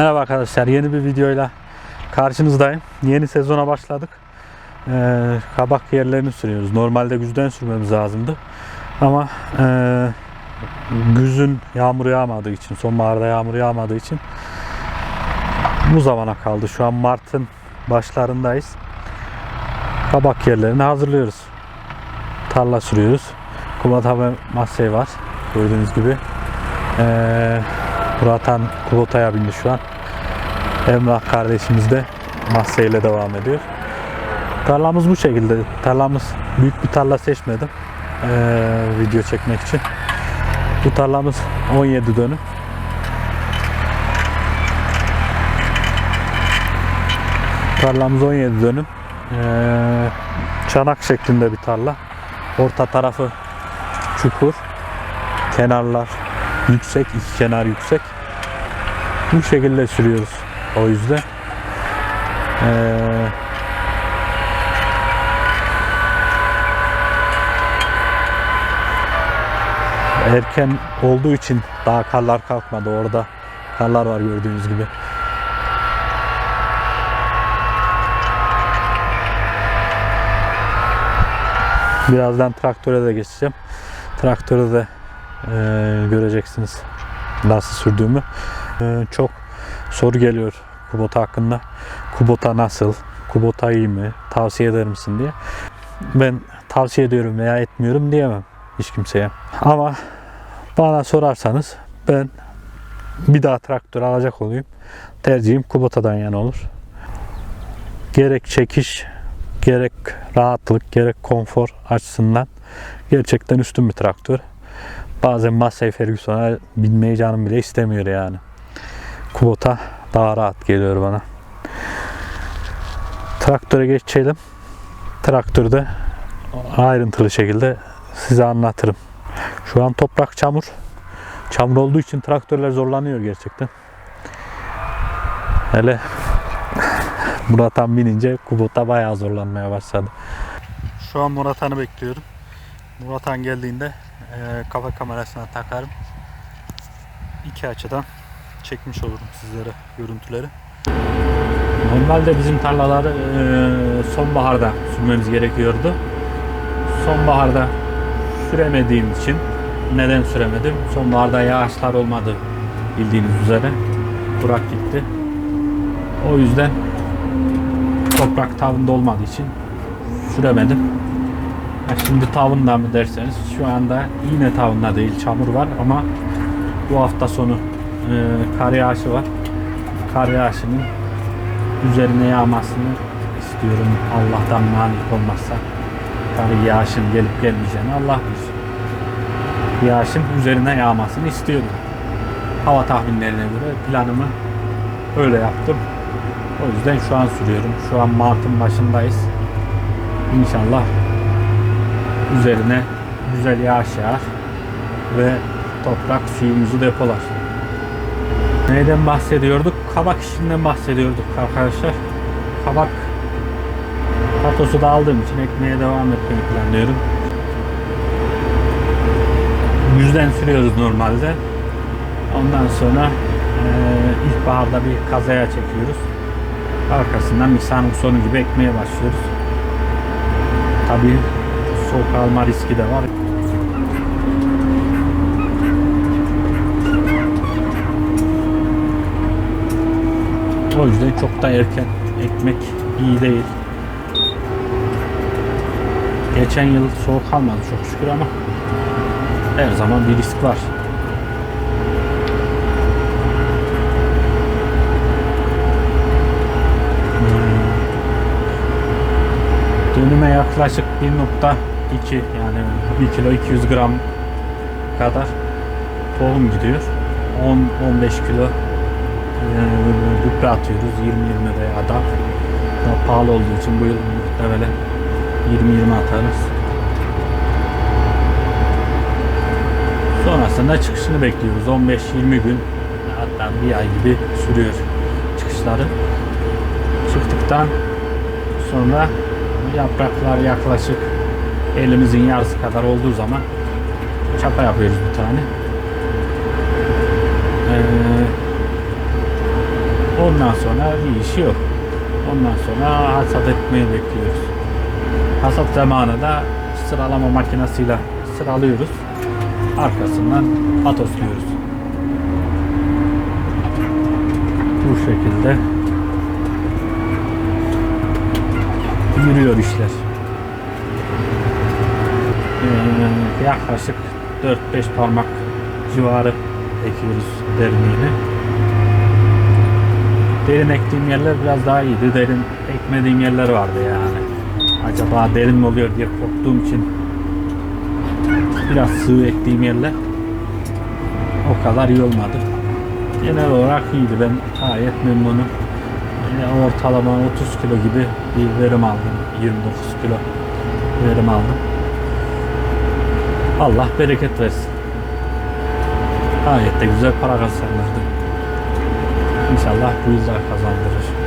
Merhaba arkadaşlar yeni bir videoyla karşınızdayım. Yeni sezona başladık. Ee, kabak yerlerini sürüyoruz. Normalde güzden sürmemiz lazımdı. Ama e, güzün yağmur yağmadığı için, sonbaharda yağmur yağmadığı için bu zamana kaldı. Şu an Mart'ın başlarındayız. Kabak yerlerini hazırlıyoruz. Tarla sürüyoruz. Kumata ve masey var. Gördüğünüz gibi. Ee, Murathan Kulota'ya bindi şu an. Emrah kardeşimiz de Mahse ile devam ediyor. Tarlamız bu şekilde. Tarlamız büyük bir tarla seçmedim. ee, video çekmek için. Bu tarlamız 17 dönüm. Tarlamız 17 dönüm. Ee, çanak şeklinde bir tarla. Orta tarafı çukur. Kenarlar yüksek, iki kenar yüksek. Bu şekilde sürüyoruz o yüzden. Ee, erken olduğu için daha karlar kalkmadı orada. Karlar var gördüğünüz gibi. Birazdan traktöre de geçeceğim. Traktörde de e, göreceksiniz nasıl sürdüğümü. E, çok soru geliyor Kubota hakkında. Kubota nasıl? Kubota iyi mi? Tavsiye eder misin diye. Ben tavsiye ediyorum veya etmiyorum diyemem hiç kimseye. Ama bana sorarsanız ben bir daha traktör alacak olayım. Tercihim Kubota'dan yana olur. Gerek çekiş, gerek rahatlık, gerek konfor açısından gerçekten üstün bir traktör. Bazen Massey Ferguson'a binmeyi canım bile istemiyor yani. Kubota daha rahat geliyor bana. Traktöre geçelim. Traktörde ayrıntılı şekilde size anlatırım. Şu an toprak çamur. Çamur olduğu için traktörler zorlanıyor gerçekten. Hele Murat'an binince Kubota bayağı zorlanmaya başladı. Şu an Murat'an'ı bekliyorum. Murat'an geldiğinde e, kafa kamerasına takarım. İki açıdan çekmiş olurum sizlere görüntüleri. Normalde bizim tarlaları e, sonbaharda sürmemiz gerekiyordu. Sonbaharda süremediğim için neden süremedim? Sonbaharda yağışlar olmadı bildiğiniz üzere. Kurak gitti. O yüzden toprak tavında olmadığı için süremedim. Ha, şimdi tavında mı derseniz şu anda yine tavında değil çamur var ama bu hafta sonu kar yağışı var. Kar yağışının üzerine yağmasını istiyorum Allah'tan malik olmazsa. Kar yağışın gelip gelmeyeceğini Allah bilir. Yağışın üzerine yağmasını istiyorum. Hava tahminlerine göre planımı öyle yaptım. O yüzden şu an sürüyorum. Şu an Mart'ın başındayız. İnşallah üzerine güzel yağış yağar ve toprak suyumuzu depolar. Neyden bahsediyorduk? Kabak işinden bahsediyorduk arkadaşlar. Kabak patosu da aldığım için ekmeğe devam etmeyi planlıyorum. Yüzden sürüyoruz normalde. Ondan sonra e, ilkbaharda bir kazaya çekiyoruz. Arkasından Nisan'ın sonu gibi ekmeye başlıyoruz. Tabii soğuk alma riski de var. O yüzden çok da erken ekmek iyi değil. Geçen yıl soğuk almadı çok şükür ama her zaman bir risk var. Dönüme yaklaşık 1.2 yani 1 kilo 200 gram kadar tohum gidiyor. 10-15 kilo e, gübre atıyoruz 20-20 veya da daha pahalı olduğu için bu yıl muhtemelen 20-20 atarız. Sonrasında çıkışını bekliyoruz. 15-20 gün hatta bir ay gibi sürüyor çıkışları. Çıktıktan sonra yapraklar yaklaşık elimizin yarısı kadar olduğu zaman çapa yapıyoruz bir tane. Ee, Ondan sonra bir işi yok. Ondan sonra hasat etmeyi bekliyoruz. Hasat zamanı da sıralama makinesiyle sıralıyoruz. Arkasından atosluyoruz. Bu şekilde yürüyor işler. Ee, yaklaşık 4-5 parmak civarı ekiyoruz derinliğini. Derin ektiğim yerler biraz daha iyiydi. Derin ekmediğim yerler vardı yani. Acaba derin mi oluyor diye korktuğum için biraz sığ ektiğim yerler o kadar iyi olmadı. Genel olarak iyiydi. Ben gayet memnunum. Yine ortalama 30 kilo gibi bir verim aldım. 29 kilo verim aldım. Allah bereket versin. Gayet de güzel para kazandırdı. İnşallah bu yüzden kazandırır.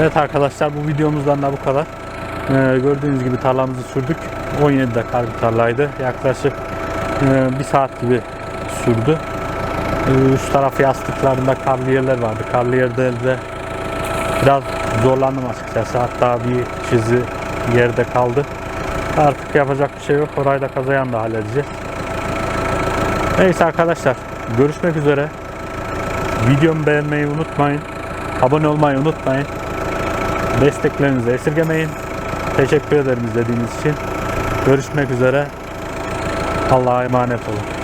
Evet arkadaşlar bu videomuzdan da bu kadar. Ee, gördüğünüz gibi tarlamızı sürdük. 17 dakika bir tarlaydı. Yaklaşık e, bir saat gibi sürdü. Ee, üst tarafı yastıklarında karlı yerler vardı. Karlı yerde de biraz zorlandım açıkçası. Hatta bir çizi yerde kaldı. Artık yapacak bir şey yok. Orayı da kazayan da halledeceğiz. Neyse arkadaşlar. Görüşmek üzere. Videomu beğenmeyi unutmayın. Abone olmayı unutmayın. Desteklerinizi esirgemeyin. Teşekkür ederim izlediğiniz için. Görüşmek üzere. Allah'a emanet olun.